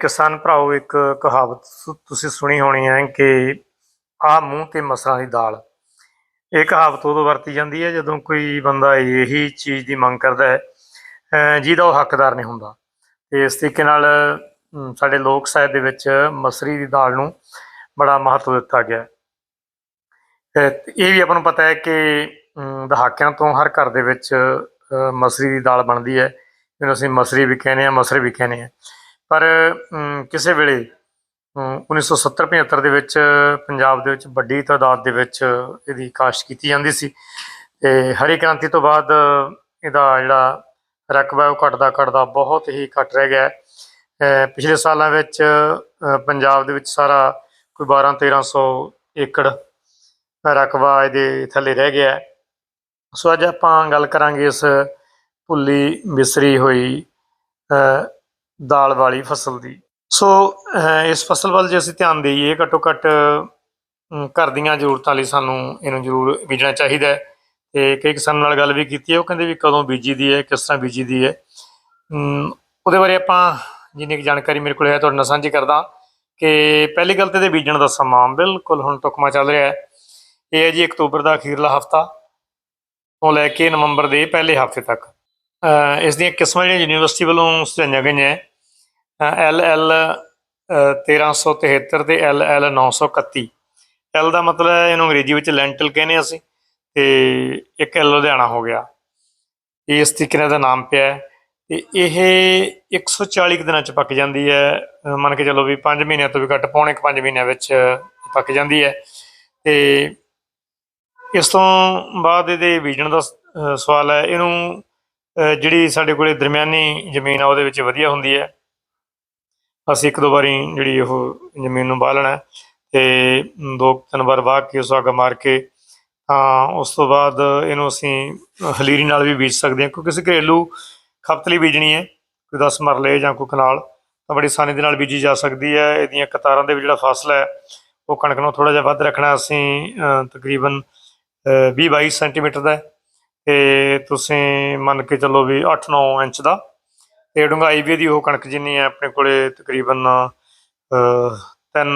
ਕਿਸਾਨ ਭਰਾਓ, ਇੱਕ ਕਹਾਵਤ ਸੁ- ਤੁਸੀਂ ਸੁਣੀ ਹੋਣੀ ਹੈ ਕਿ ਆ ਮੂੰਹ ਤੇ ਮਸਰਾਂ ਦੀ ਦਾਲ। ਇਹ ਕਹਾਵਤ ਉਦੋਂ ਵਰਤੀ ਜਾਂਦੀ ਹੈ ਜਦੋਂ ਕੋਈ ਬੰਦਾ ਇਹੀ ਚੀਜ਼ ਦੀ ਮੰਗ ਕਰਦਾ ਹੈ ਜਿਹਦਾ ਉਹ ਹੱਕਦਾਰ ਨਹੀਂ ਹੁੰਦਾ। ਤੇ ਇਸ ਤਰੀਕੇ ਨਾਲ ਸਾਡੇ ਲੋਕ ਸਾਹਿਤ ਦੇ ਵਿੱਚ ਮਸਰੀ ਦੀ ਦਾਲ ਨੂੰ ਬੜਾ ਮਹੱਤਵ ਦਿੱਤਾ ਗਿਆ ਇਹ ਵੀ ਆਪਾਂ ਨੂੰ ਪਤਾ ਹੈ ਕਿ ਦਹਾਕਿਆਂ ਤੋਂ ਹਰ ਘਰ ਦੇ ਵਿੱਚ ਮਸਰੀ ਦੀ ਦਾਲ ਬਣਦੀ ਹੈ। ਜਿਹਨੂੰ ਅਸੀਂ ਮਸਰੀ ਵੀ ਕਹਿੰਦੇ ਆ ਮਸਰ ਵੀ ਕਹਿੰਦੇ ਆ ਪਰ ਕਿਸੇ ਵੇਲੇ ਅਮ, 1970-75 ਦੇ ਵਿੱਚ ਪੰਜਾਬ ਦੇ ਵਿੱਚ ਵੱਡੀ ਤਾਦਾਦ ਦੇ ਵਿੱਚ ਇਹਦੀ ਕਾਸ਼ਤ ਕੀਤੀ ਜਾਂਦੀ ਸੀ ਤੇ ਹਰੀ ਕ੍ਰਾਂਤੀ ਤੋਂ ਬਾਅਦ ਇਹਦਾ ਜਿਹੜਾ ਰਕਬਾ ਉਹ ਘਟਦਾ ਘਟਦਾ ਬਹੁਤ ਹੀ ਘਟ ਰਹਿ ਗਿਆ ਪਿਛਲੇ ਸਾਲਾਂ ਵਿੱਚ ਪੰਜਾਬ ਦੇ ਵਿੱਚ ਸਾਰਾ ਕੋਈ 12-1300 ਏਕੜ ਰਕਬਾ ਇਹਦੇ ਥੱਲੇ ਰਹਿ ਗਿਆ ਸੋ ਅੱਜ ਆਪਾਂ ਗੱਲ ਕਰਾਂਗੇ ਇਸ ਭੁੱਲੀ ਵਿਸਰੀ ਹੋਈ ਦਾਲ ਵਾਲੀ ਫਸਲ ਦੀ। ਸੋ ਇਸ ਫਸਲ ਵੱਲ ਜੇ ਅਸੀਂ ਧਿਆਨ ਦੇਈਏ, ਘੱਟੋ ਘੱਟ ਘਰ ਦੀਆਂ ਜ਼ਰੂਰਤਾਂ ਲਈ ਸਾਨੂੰ ਇਹਨੂੰ ਜ਼ਰੂਰ ਬੀਜਣਾ ਚਾਹੀਦਾ ਹੈ। ਤੇ ਕਈ ਕਿਸਾਨਾਂ ਨਾਲ ਗੱਲ ਵੀ ਕੀਤੀ ਹੈ, ਉਹ ਕਹਿੰਦੇ ਵੀ ਕਦੋਂ ਬੀਜੀ ਦੀ ਹੈ, ਕਿਸ ਤਰ੍ਹਾਂ ਬੀਜੀ ਦੀ ਹੈ ਉਹਦੇ ਬਾਰੇ ਆਪਾਂ ਜਿੰਨੀ ਕੁ ਜਾਣਕਾਰੀ ਮੇਰੇ ਕੋਲ ਹੈ, ਤੁਹਾਡੇ ਨਾਲ ਸਾਂਝੀ ਕਰਦਾ ਕਿ ਪਹਿਲੀ ਗੱਲ ਤੇ ਇਹਦੇ ਬੀਜਣ ਦਾ ਸਮਾਂ ਬਿਲਕੁਲ ਹੁਣ ਟੁਕਮਾ ਚੱਲ ਰਿਹਾ ਹੈ। ਇਹ ਹੈ ਜੀ ਅਕਤੂਬਰ ਦਾ ਅਖੀਰਲਾ ਹਫਤਾ ਤੋਂ ਲੈ ਕੇ ਨਵੰਬਰ ਦੇ ਪਹਿਲੇ ਹਫ਼ਤੇ ਤੱਕ। ਇਸ ਦੀਆਂ ਕਿਸਮਾਂ ਜਿਹੜੀਆਂ ਯੂਨੀਵਰਸਿਟੀ ਵੱਲੋਂ ਸੁਝਾਈਆਂ ਗਈਆਂ ਐਲ ਐਲ 1373 ਤੇ ਐਲ ਐਲ 931 ਐਲ ਦਾ ਮਤਲਬ ਹੈ ਇਹਨੂੰ ਅੰਗਰੇਜ਼ੀ ਵਿੱਚ ਲੈਂਟਲ ਕਹਿੰਦੇ ਅਸੀਂ, ਤੇ ਇੱਕ ਐਲ ਲੁਧਿਆਣਾ ਹੋ ਗਿਆ। ਇਸ ਤਰੀਕੇ ਨਾਲ ਦਾ ਨਾਮ ਪਿਆ ਹੈ। ਤੇ ਇਹ 140 ਕੁ ਦਿਨਾਂ ਚ ਪੱਕ ਜਾਂਦੀ ਹੈ। ਮੰਨ ਕੇ ਚੱਲੋ ਵੀ 5 ਮਹੀਨਿਆਂ ਤੋਂ ਵੀ ਘੱਟ, ਪੌਣੇ 5 ਮਹੀਨਿਆਂ ਵਿੱਚ ਪੱਕ ਜਾਂਦੀ ਹੈ। ਤੇ ਇਸ ਤੋਂ ਬਾਅਦ ਇਹਦੇ ਬੀਜਣ ਦਾ ਸਵਾਲ ਹੈ। ਇਹਨੂੰ ਜਿਹੜੀ ਸਾਡੇ ਕੋਲੇ ਦਰਮਿਆਨੀ ਜ਼ਮੀਨ ਆ, ਉਹਦੇ ਵਿੱਚ ਵਧੀਆ ਹੁੰਦੀ ਹੈ। ਅਸੀਂ ਇੱਕ ਦੋ ਵਾਰੀ ਜਿਹੜੀ ਉਹ ਜ਼ਮੀਨ ਨੂੰ ਬਾਹ ਲੈਣਾ ਹੈ ਤੇ ਦੋ ਤਿੰਨ ਵਾਰ ਵਾਹ ਕੇ ਉਸ ਅੱਗ ਮਾਰ ਕੇ ਤਾਂ ਉਸ ਤੋਂ ਬਾਅਦ ਇਹਨੂੰ ਅਸੀਂ ਹਲੀਰੀ ਨਾਲ ਵੀ ਬੀਜ ਸਕਦੇ ਹਾਂ, ਕਿਉਂਕਿ ਅਸੀਂ ਘਰੇਲੂ ਖਪਤ ਲਈ ਬੀਜਣੀ ਹੈ, ਕੋਈ 10 ਮਰਲੇ ਜਾਂ ਕੋਈ ਕਨਾਲ ਤਾਂ ਬੜੀ ਆਸਾਨੀ ਦੇ ਨਾਲ ਬੀਜੀ ਜਾ ਸਕਦੀ ਹੈ। ਇਹਦੀਆਂ ਕਤਾਰਾਂ ਦੇ ਵਿੱਚ ਜਿਹੜਾ ਫਾਸਲਾ ਹੈ, ਉਹ ਕਣਕ ਨੂੰ ਥੋੜਾ ਜਿਹਾ ਵੱਧ ਰੱਖਣਾ ਅਸੀਂ ਤਕਰੀਬਨ 20 22 ਸੈਂਟੀਮੀਟਰ ਦਾ ਹੈ। ਤੇ ਤੁਸੀਂ ਮੰਨ ਕੇ ਚੱਲੋ ਵੀ 8-9 ਇੰਚ ਦਾ ਤੇ ਡੂੰਘਾਈ ਵੀ ਇਹਦੀ ਉਹ ਕਣਕ ਜਿੰਨੀ ਹੈ ਆਪਣੇ ਕੋਲੇ ਤਕਰੀਬਨ 3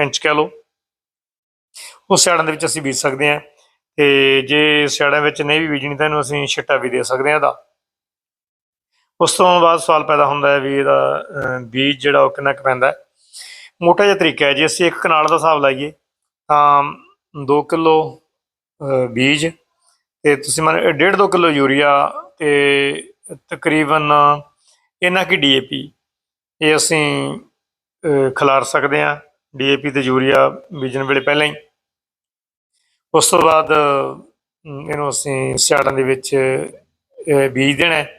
ਇੰਚ ਕਹਿ ਲਓ। ਉਸ ਸਿਆੜਾਂ ਦੇ ਵਿੱਚ ਅਸੀਂ ਬੀਜ ਸਕਦੇ ਹਾਂ ਤੇ ਜੇ ਸਿਆੜਾਂ ਵਿੱਚ ਨਹੀਂ ਵੀ ਬੀਜਣੀ ਤਾਂ ਇਹਨੂੰ ਅਸੀਂ ਛਿੱਟਾ ਵੀ ਦੇ ਸਕਦੇ ਹਾਂ ਇਹਦਾ। ਉਸ ਤੋਂ ਬਾਅਦ ਸਵਾਲ ਪੈਦਾ ਹੁੰਦਾ ਹੈ ਵੀ ਇਹਦਾ ਬੀਜ ਜਿਹੜਾ ਉਹ ਕਿੰਨਾ ਕੁ ਪੈਂਦਾ ਮੋਟਾ ਜਿਹਾ ਤਰੀਕਾ ਹੈ, ਜੇ ਅਸੀਂ ਇੱਕ ਕਨਾਲ ਦਾ ਹਿਸਾਬ ਲਾਈਏ ਤਾਂ 2 ਕਿਲੋ ਬੀਜ ਤੇ ਤੁਸੀਂ ਮੰਨ 1.5 2 ਕਿਲੋ ਯੂਰੀਆ ਤੇ ਤਕਰੀਬਨ ਇੰਨਾ ਕੀ ਡੀਏਪੀ? ਇਹ ਅਸੀਂ ਖਿਲਾਰ ਸਕਦੇ ਹਾਂ। ਡੀਏਪੀ ਤੇ ਯੂਰੀਆ ਬੀਜਣ ਵੇਲੇ ਪਹਿਲਾਂ ਹੀ। ਉਸ ਤੋਂ ਬਾਅਦ ਇਹਨੂੰ ਅਸੀਂ ਸਿਆੜਾਂ ਦੇ ਵਿੱਚ ਬੀਜ ਦੇਣਾ ਹੈ।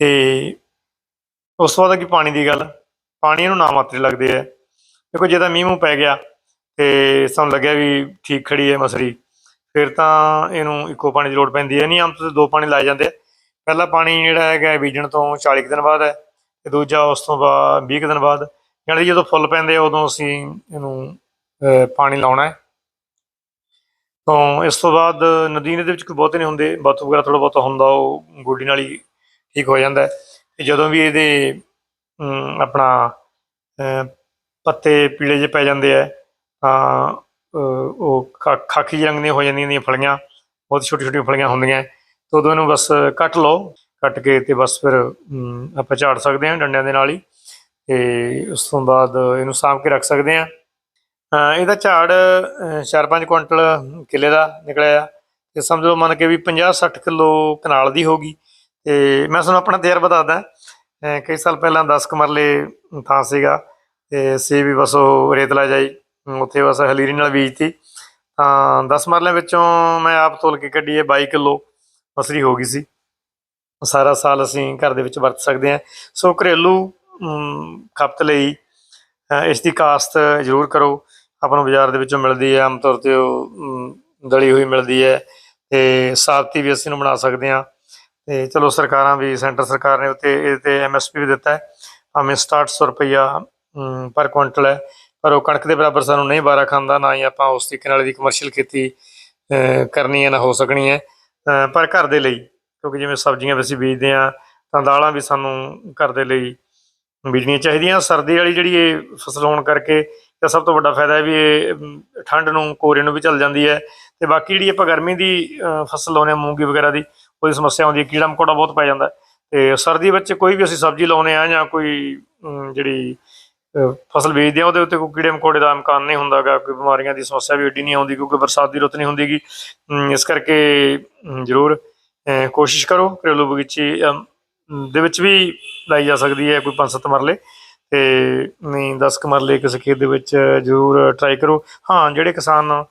ਤੇ ਉਸ ਤੋਂ ਬਾਅਦ ਕੀ ਪਾਣੀ ਦੀ ਗੱਲ। ਪਾਣੀ ਇਹਨੂੰ ਨਾ ਮਾਤਰੇ ਲੱਗਦੇ ਆ ਦੇਖੋ, ਜੇ ਤਾਂ ਮੀਂਹ ਮੂੰਹ ਪੈ ਗਿਆ ਤੇ ਸਾਨੂੰ ਲੱਗਿਆ ਵੀ ਠੀਕ ਖੜੀ ਹੈ ਮਸਰੀ। ਫਿਰ ਤਾਂ ਇਹਨੂੰ ਇੱਕੋ ਪਾਣੀ ਦੀ ਲੋੜ ਪੈਂਦੀ ਹੈ। ਨਹੀਂ, ਆਮ ਤੋਂ ਦੋ ਪਾਣੀ ਲਾਏ ਜਾਂਦੇ ਆ। ਪਹਿਲਾ ਪਾਣੀ ਜਿਹੜਾ ਹੈਗਾ ਬੀਜਣ ਤੋਂ 40 ਕੁ ਦਿਨ ਬਾਅਦ ਹੈ ਤੇ ਦੂਜਾ ਉਸ ਤੋਂ ਬਾਅਦ 20 ਕੁ ਦਿਨ ਬਾਅਦ। ਯਾਨੀ ਜਦੋਂ ਫੁੱਲ ਪੈਂਦੇ ਆ, ਉਦੋਂ ਅਸੀਂ ਇਹਨੂੰ ਪਾਣੀ ਲਾਉਣਾ ਹੈ। ਤਾਂ ਇਸ ਤੋਂ ਬਾਅਦ ਨਦੀਨ ਦੇ ਵਿੱਚ ਕੋਈ ਬਹੁਤੇ ਨਹੀਂ ਹੁੰਦੇ। ਬਾਥੂ ਵਗੈਰਾ ਥੋੜਾ ਬਹੁਤਾ ਹੁੰਦਾ, ਉਹ ਗੋਡੀ ਨਾਲ ਹੀ ਠੀਕ ਹੋ ਜਾਂਦਾ ਹੈ। ਤੇ ਜਦੋਂ ਵੀ ਇਹਦੇ ਆਪਣਾ ਪੱਤੇ ਪੀਲੇ ਜਿਹੇ ਪੈ ਜਾਂਦੇ ਆ, ਤਾਂ ਉਹ ਖਾ- ਖਾਕੀ ਰੰਗ ਦੀਆਂ ਹੋ ਜਾਂਦੀਆਂ ਨੇ ਫਲੀਆਂ ਬਹੁਤ ਛੋਟੀ ਛੋਟੀਆਂ ਫਲੀਆਂ ਹੁੰਦੀਆਂ ਤੇ ਉਦੋਂ ਇਹਨੂੰ ਬਸ ਕੱਟ ਲਓ ਕੱਟ ਕੇ ਤੇ ਬਸ ਫਿਰ ਅਮ, ਆਪਾਂ ਝਾੜ ਸਕਦੇ ਹਾਂ ਡੰਡਿਆਂ ਦੇ ਨਾਲ ਹੀ ਤੇ ਉਸ ਤੋਂ ਬਾਅਦ ਇਹਨੂੰ ਸਾਂਭ ਕੇ ਰੱਖ ਸਕਦੇ ਹਾਂ। ਅਹ, ਇਹਦਾ ਝਾੜ 4-5 ਕੁਇੰਟਲ ਕਿੱਲੇ ਦਾ ਨਿਕਲਿਆ ਤੇ ਸਮਝੋ ਮੰਨ ਕੇ ਵੀ 50-60 ਕਿਲੋ ਕਨਾਲ ਦੀ ਹੋਗੀ ਤੇ ਮੈਂ ਤੁਹਾਨੂੰ ਆਪਣਾ ਤਜਰਬਾ ਦੱਸਦਾ ਅਹ, ਕਈ ਸਾਲ ਪਹਿਲਾਂ 10 ਕੁ ਮਰਲੇ ਥਾਂ ਸੀਗਾ ਤੇ ਸੀ ਵੀ ਬਸ ਉਹ ਰੇਤਲਾ ਜਾਈ। ਉੱਥੇ ਬਸ ਹਲੀਰੀ ਨਾਲ ਬੀਜਤੀ। ਤਾਂ 10 ਮਰਲਿਆਂ ਵਿੱਚੋਂ ਮੈਂ ਆਪ ਤੋਲ ਕੇ ਕੱਢੀ ਹੈ 22 ਕਿਲੋ ਮਸਰੀ ਹੋ ਗਈ ਸੀ। ਸਾਰਾ ਸਾਲ ਅਸੀਂ ਘਰ ਦੇ ਵਿੱਚ ਵਰਤ ਸਕਦੇ ਹਾਂ। ਸੋ ਘਰੇਲੂ ਖਪਤ ਲਈ ਇਸ ਦੀ ਕਾਸਤ ਜ਼ਰੂਰ ਕਰੋ। ਆਪਾਂ ਨੂੰ ਬਾਜ਼ਾਰ ਦੇ ਵਿੱਚੋਂ ਮਿਲਦੀ ਹੈ, ਆਮ ਤੌਰ ਤੇ ਉਹ ਦਲੀ ਹੋਈ ਮਿਲਦੀ ਹੈ। ਤੇ ਸਾਬਤੀ ਵੀ ਅਸੀਂ ਨੂੰ ਬਣਾ ਸਕਦੇ ਹਾਂ। ਤੇ ਚਲੋ ਸਰਕਾਰਾਂ ਵੀ, ਸੈਂਟਰ ਸਰਕਾਰ ਨੇ ਉੱਤੇ, ਇਹ ਤੇ ਐਮਐਸਪੀ ਵੀ ਦਿੱਤਾ ਹੈ। ਭਾਵੇਂ 6700 ਰੁਪਈਆ ਪਰ ਕੁਇੰਟਲ ਹੈ। ਪਰ ਉਹ ਕਣਕ ਦੇ ਬਰਾਬਰ ਸਾਨੂੰ ਨਹੀਂ ਬਾਰਾ ਖਾਂਦਾ, ਨਾ ਹੀ ਆਪਾਂ ਉਸ ਤਰੀਕੇ ਨਾਲ ਦੀ ਕਮਰਸ਼ੀਅਲ ਖੇਤੀ ਕਰਨੀ ਹੈ, ਨਾ ਹੋ ਸਕਣੀ ਹੈ। ਪਰ ਘਰ ਦੇ ਲਈ, ਕਿਉਂਕਿ ਜਿਵੇਂ ਸਬਜ਼ੀਆਂ ਵੀ ਅਸੀਂ ਬੀਜਦੇ ਹਾਂ, ਤਾਂ ਦਾਲਾਂ ਵੀ ਸਾਨੂੰ ਘਰ ਦੇ ਲਈ ਬੀਜਣੀਆਂ ਚਾਹੀਦੀਆਂ। ਸਰਦੀ ਵਾਲੀ ਜਿਹੜੀ ਇਹ ਫਸਲ ਹੋਣ ਕਰਕੇ ਤਾਂ ਸਭ ਤੋਂ ਵੱਡਾ ਫਾਇਦਾ ਹੈ ਵੀ ਇਹ ਠੰਡ ਨੂੰ, ਕੋਰੇ ਨੂੰ ਵੀ ਚੱਲ ਜਾਂਦੀ ਹੈ। ਤੇ ਬਾਕੀ ਜਿਹੜੀ ਆਪਾਂ ਗਰਮੀ ਦੀ ਫਸਲ ਲਾਉਂਦੇ ਹਾਂ, ਮੂੰਗੀ ਵਗੈਰਾ ਦੀ ਕੋਈ ਸਮੱਸਿਆ ਆਉਂਦੀ ਹੈ, ਕੀੜਾ ਮਕੌੜਾ ਬਹੁਤ ਪੈ ਜਾਂਦਾ। ਹੈ। ਤੇ ਸਰਦੀ ਵਿੱਚ ਕੋਈ ਵੀ ਅਸੀਂ ਸਬਜ਼ੀ ਲਾਉਂਦੇ ਆ ਜਾਂ ਕੋਈ ਜਿਹੜੀ ਫਸਲ ਬੀਜਦੇ ਆ ਉਹਦੇ ਉੱਤੇ ਕੋਈ ਕੀੜੇ ਮਕੌੜੇ ਦਾ ਇਮਕਾਨ ਨਹੀਂ ਹੁੰਦਾਗਾ, ਕੋਈ ਬਿਮਾਰੀਆਂ ਦੀ ਸਮੱਸਿਆ ਵੀ ਏਡੀ ਨਹੀਂ ਆਉਂਦੀ, ਕਿਉਂਕਿ ਬਰਸਾਤ ਦੀ ਰੁੱਤ ਨਹੀਂ ਹੁੰਦੀਗੀ। ਇਸ ਕਰਕੇ ਜ਼ਰੂਰ ਕੋਸ਼ਿਸ਼ ਕਰੋ, ਘਰੇਲੂ ਬਗੀਚੀ ਦੇ ਵਿੱਚ ਵੀ ਲਾਈ ਜਾ ਸਕਦੀ ਹੈ, ਕੋਈ ਪੰਜ ਸੱਤ ਮਰਲੇ, ਤੇ ਨਹੀਂ 10 ਕੁ ਮਰਲੇ ਕਿਸੇ ਖੇਤ ਦੇ ਵਿੱਚ ਜ਼ਰੂਰ ਟਰਾਈ ਕਰੋ। ਹਾਂ, ਜਿਹੜੇ ਕਿਸਾਨ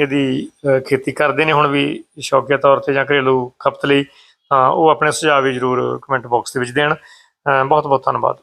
ਇਹਦੀ ਖੇਤੀ ਕਰਦੇ ਨੇ ਹੁਣ ਵੀ ਸ਼ੌਕੀਆ ਤੌਰ ਤੇ ਜਾਂ ਘਰੇਲੂ ਖਪਤ ਲਈ, ਤਾਂ ਉਹ ਆਪਣੇ ਸੁਝਾਅ ਵੀ ਜ਼ਰੂਰ ਕਮੈਂਟ ਬਾਕਸ ਦੇ ਵਿੱਚ ਦੇਣ। ਬਹੁਤ ਬਹੁਤ ਧੰਨਵਾਦ।